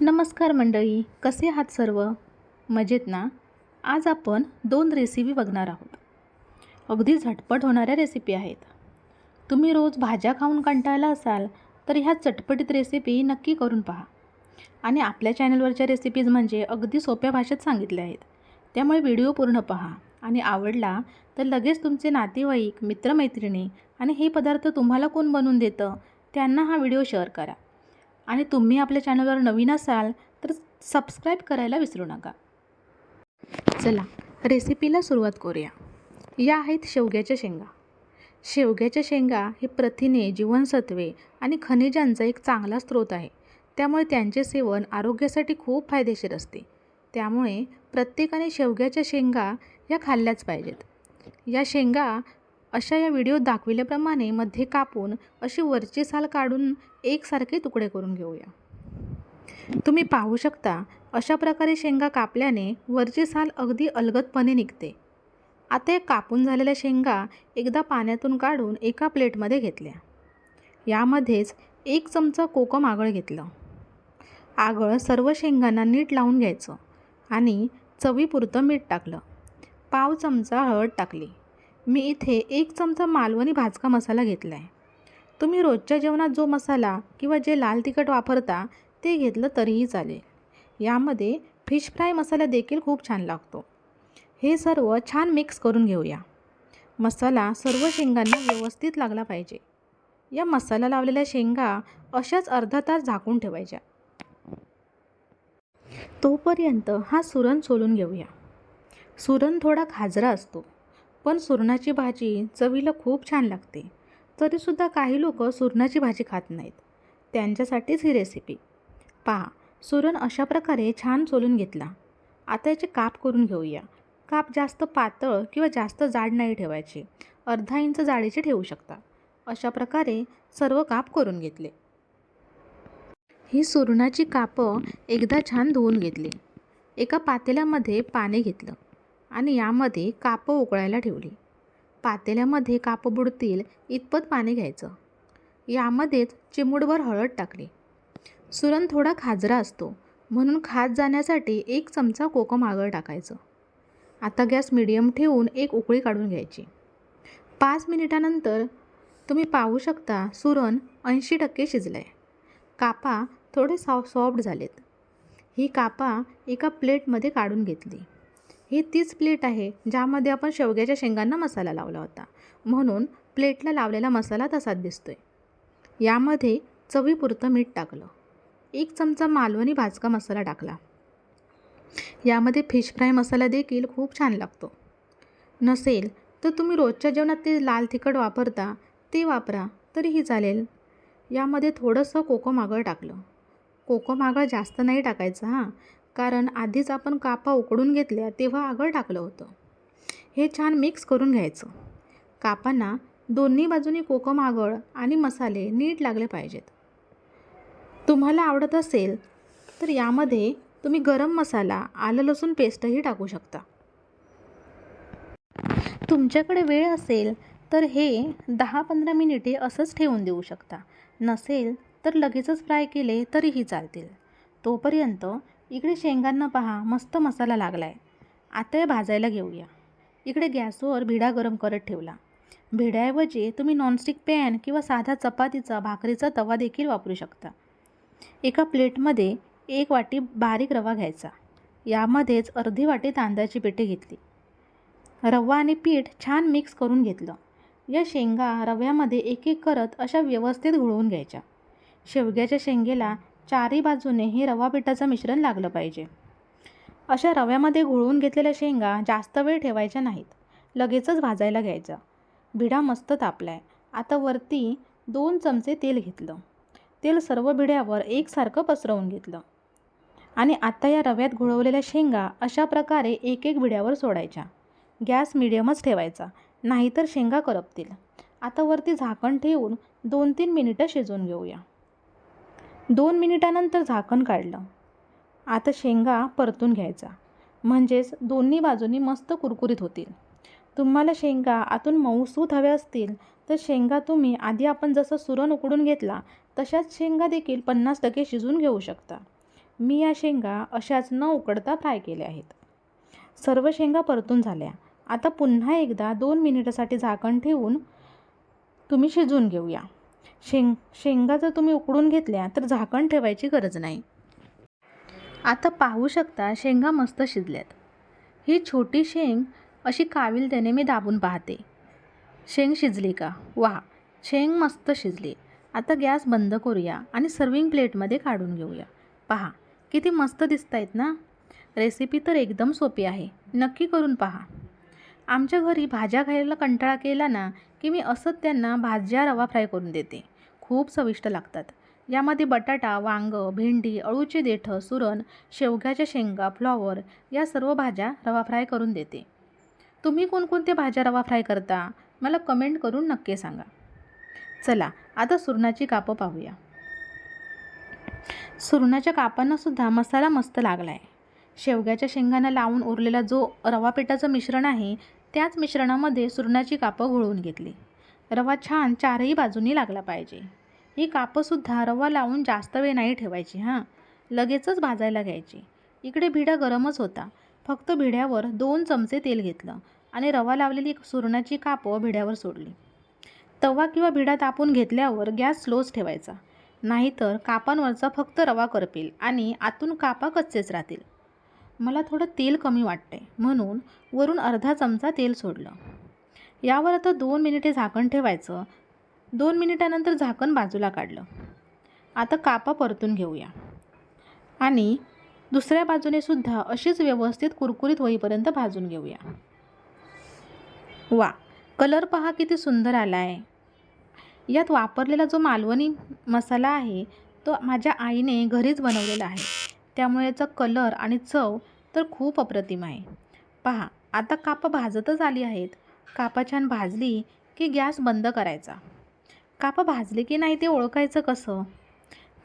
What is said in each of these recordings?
नमस्कार मंडळी कसे आहात सर्व? मजेत ना? आज आपण दोन रेसिपी बघणार आहोत. अगदी झटपट होणाऱ्या रेसिपी आहेत. तुम्ही रोज भाज्या खाऊन कंटाळला असाल तर ह्या चटपटीत रेसिपी नक्की करून पहा. आणि आपल्या चॅनलवरच्या रेसिपीज म्हणजे अगदी सोप्या भाषेत सांगितल्या आहेत. त्यामुळे व्हिडिओ पूर्ण पहा. आणि आवडला तर लगेच तुमचे नातेवाईक मित्रमैत्रिणी आणि हे पदार्थ तुम्हाला कोण बनवून देतं त्यांना हा व्हिडिओ शेअर करा. आणि तुम्ही आपल्या चॅनलवर नवीन असाल तर सबस्क्राईब करायला विसरू नका. चला रेसिपीला सुरुवात करूया. या आहेत शेवग्याच्या शेंगा. शेवग्याच्या शेंगा हे प्रथिने जीवनसत्वे आणि खनिजांचा एक चांगला स्रोत आहे. त्यामुळे त्यांचे सेवन आरोग्यासाठी खूप फायदेशीर असते. त्यामुळे प्रत्येकाने शेवग्याच्या शेंगा या खाल्ल्याच पाहिजेत. या शेंगा अशा या व्हिडिओत दाखविल्याप्रमाणे मध्ये कापून अशी वरची साल काढून एकसारखे तुकडे करून घेऊया. तुम्ही पाहू शकता अशा प्रकारे शेंगा कापल्याने वरची साल अगदी अलगदपणे निघते. आता या कापून झालेल्या शेंगा एकदा पाण्यातून काढून एका प्लेटमध्ये घेतल्या. यामध्येच एक चमचा कोकम आगळ घेतलं. आगळ सर्व शेंगांना नीट लावून घ्यायचं आणि चवीपुरतं मीठ टाकलं. पाव चमचा हळद टाकली. मी इथे एक चमचा मालवणी भाजका मसाला घेतला आहे तुम्ही रोजच्या जेवणात जो मसाला किंवा जे लाल तिखट वापरता ते घेतलं तरीही चालेल. यामध्ये फिश फ्राय मसाला देखील खूप छान लागतो. हे सर्व छान मिक्स करून घेऊया. मसाला सर्व शेंगांना व्यवस्थित लागला पाहिजे. या मसाला लावलेल्या शेंगा अशाच अर्धा तास झाकून ठेवायच्या. तोपर्यंत हा सुरण सोलून घेऊया. सुरण थोडा खाजरा असतो. पण सुरणाची भाजी चवीला खूप छान लागते. तरीसुद्धा काही लोक सुरणाची भाजी खात नाहीत. त्यांच्यासाठीच ही रेसिपी पहा सुरण अशा प्रकारे छान सोलून घेतला. आता याचे काप करून घेऊया. काप जास्त पातळ किंवा जास्त जाड नाही ठेवायचे. अर्धा इंच जाडीचे ठेवू शकता. अशा प्रकारे सर्व काप करून घेतले. ही सुरणाची कापं एकदा छान धुवून घेतली. एका पातेल्यामध्ये पाणी घेतलं. आणि यामध्ये कापं उकळायला ठेवली. पातेल्यामध्ये कापं बुडतील इतपत पाणी घ्यायचं. यामध्येच चिमूडभर हळद टाकली. सुरण थोडा खाजरा असतो म्हणून खाज जाण्यासाठी एक चमचा कोकम आगळ टाकायचं. आता गॅस मिडियम ठेवून एक उकळी काढून घ्यायची. पाच मिनिटानंतर तुम्ही पाहू शकता सुरण ऐंशी टक्के शिजलं आहे कापा थोडे सॉ सॉफ्ट झालेत. ही कापा एका प्लेटमध्ये काढून घेतली. ही तीच प्लेट आहे ज्यामध्ये आपण शेवग्याच्या शेंगांना मसाला लावला होता. म्हणून प्लेटला लावलेला मसाला तसाच दिसतोय. यामध्ये चवीपुरतं मीठ टाकलं. एक चमचा मालवणी भाजका मसाला टाकला. यामध्ये फिश फ्राय मसाला देखील खूप छान लागतो. नसेल तर तुम्ही रोजच्या जेवणात ते लाल तिखट वापरता ते वापरा तरीही चालेल. यामध्ये थोडंसं कोकम आगळ टाकलं. कोकम आगळ जास्त नाही टाकायचं हां. कारण आधीच आपण कापा उकडून घेतल्या तेव्हा आगळ टाकलं होतं. हे छान मिक्स करून घ्यायचं. कापांना दोन्ही बाजूनी कोकम आगळ आणि मसाले नीट लागले पाहिजेत. तुम्हाला आवडत असेल तर यामध्ये तुम्ही गरम मसाला आलं लसूण पेस्टही टाकू शकता. तुमच्याकडे वेळ असेल तर हे दहा पंधरा मिनिटे असंच ठेवून देऊ शकता. नसेल तर लगेचच फ्राय केले तरीही चालतील. तोपर्यंत इकडे शेंगांना पहा मस्त मसाला लागला आहे आता हे भाजायला घेऊया. इकडे गॅसवर भिडा गरम करत ठेवला. भिड्याऐवजी तुम्ही नॉनस्टिक पॅन किंवा साधा चपातीचा भाकरीचा तवा देखील वापरू शकता. एका प्लेटमध्ये एक वाटी बारीक रवा घ्यायचा. यामध्येच अर्धी वाटी तांदळाची पिठे घेतली. रवा आणि पीठ छान मिक्स करून घेतलं. या शेंगा रव्यामध्ये एक एक करत अशा व्यवस्थित घोळवून घ्यायच्या. शेवग्याच्या शेंगेला चारी बाजूने हे रवा पिठाचं मिश्रण लागलं पाहिजे. अशा रव्यामध्ये घोळवून घेतलेल्या शेंगा जास्त वेळ ठेवायच्या नाहीत. लगेचच भाजायला घ्यायचा. भिडा मस्त तापला आहे आता वरती दोन चमचे तेल घेतलं. तेल सर्व भिड्यावर एकसारखं पसरवून घेतलं. आणि आता या रव्यात घोळवलेल्या शेंगा अशा प्रकारे एक एक बिड्यावर सोडायच्या. गॅस मिडियमच ठेवायचा. नाहीतर शेंगा करपतील. आता वरती झाकण ठेवून दोन तीन मिनिटं शिजवून घेऊया. दोन मिनिटानंतर झाकण काढलं. आता शेंगा परतून घ्यायचा. म्हणजेच दोन्ही बाजूनी मस्त कुरकुरीत होतील. तुम्हाला शेंगा आतून मऊसूत हव्या असतील तर शेंगा तुम्ही आधी आपण जसं सुरण उकडून घेतला तशाच शेंगा देखील पन्नास टक्के शिजून घेऊ शकता. मी या शेंगा अशाच न उकडता फ्राय केल्या आहेत. सर्व शेंगा परतून झाल्या. आता पुन्हा एकदा दोन मिनिटासाठी झाकण ठेवून तुम्ही शिजवून घेऊया. शेंग शेंगा जर तुम्ही उकडून घेतल्या तर झाकण ठेवायची गरज नाही. आता पाहू शकता शेंगा मस्त शिजल्यात. ही छोटी शेंग अशी काविलतेने मी दाबून पाहते. शेंग शिजली का? वा शेंग मस्त शिजली. आता गॅस बंद करूया आणि सर्विंग प्लेटमध्ये काढून घेऊया. पहा किती मस्त दिसत आहेत ना? रेसिपी तर एकदम सोपी आहे. नक्की करून पहा. आमच्या घरी भाज्या खायला कंटाळा केला ना की मी असंच त्यांना भाज्या रवा फ्राय करून देते. खूप चविष्ट लागतात. यामध्ये बटाटा वांग भेंडी अळूची देठं सुरण शेवग्याच्या शेंगा फ्लॉवर या सर्व भाज्या रवा फ्राय करून देते. तुम्ही कोणकोणत्या भाज्या रवा फ्राय करता? मला कमेंट करून नक्की सांगा. चला आता सुरणाची कापं पाहूया. सुरणाच्या कापांनासुद्धा मसाला मस्त लागला आहे शेवग्याच्या शेंगांना लावून उरलेला जो रवा पिठाचं मिश्रण आहे त्याच मिश्रणामध्ये सुरणाची कापं घोळवून घेतली. रवा छान चारही बाजूनी लागला पाहिजे. ही कापंसुद्धा रवा लावून जास्त वेळ नाही ठेवायची हां. लगेचच भाजायला घ्यायची. इकडे भिडा गरमच होता. फक्त भिड्यावर दोन चमचे तेल घेतलं आणि रवा लावलेली सुरणाची कापं भिड्यावर सोडली. तवा किंवा भिडा तापून घेतल्यावर गॅस स्लोच ठेवायचा. नाहीतर कापांवरचा फक्त रवा करपेल आणि आतून कापा कच्चेच राहतील. मला थोडं तेल कमी वाटते म्हणून वरून अर्धा चमचा तेल सोडलं. यावर आता दोन मिनिटे झाकण ठेवायचं. दोन मिनिटानंतर झाकण बाजूला काढलं. आता कापा परतून घेऊया. आणि दुसऱ्या बाजूने सुद्धा अशीच व्यवस्थित कुरकुरीत होईपर्यंत भाजून घेऊया. वा कलर पहा किती सुंदर आला आहे यात वापरलेला जो मालवणी मसाला आहे तो माझ्या आईने घरीच बनवलेला आहे. त्यामुळे याचा कलर आणि चव तर खूप अप्रतिम आहे. पहा आता कापं भाजतच आली आहेत. कापा छान भाजली की गॅस बंद करायचा. कापं भाजली की नाही ते ओळखायचं कसं?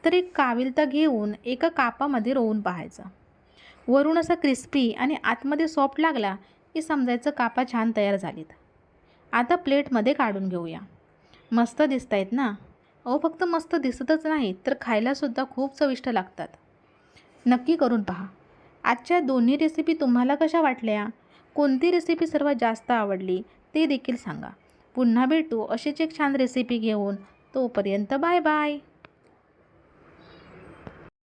तर एक काविलता घेऊन एका कापामध्ये रोवून पाहायचं. वरून असा क्रिस्पी आणि आतमध्ये सॉफ्ट लागला की समजायचं कापा छान तयार झालीत. आता प्लेटमध्ये काढून घेऊया. मस्त दिसत आहेत ना? अहो फक्त मस्त दिसतच नाहीत तर खायलासुद्धा खूप चविष्ट लागतात. नक्की करून पहा. आजच्या दोन्ही रेसिपी तुम्हाला कशा वाटल्या? कोणती रेसिपी सर्वात जास्त आवडली ते देखील सांगा. पुन्हा भेटू अशीच एक छान रेसिपी घेऊन. तोपर्यंत बाय बाय.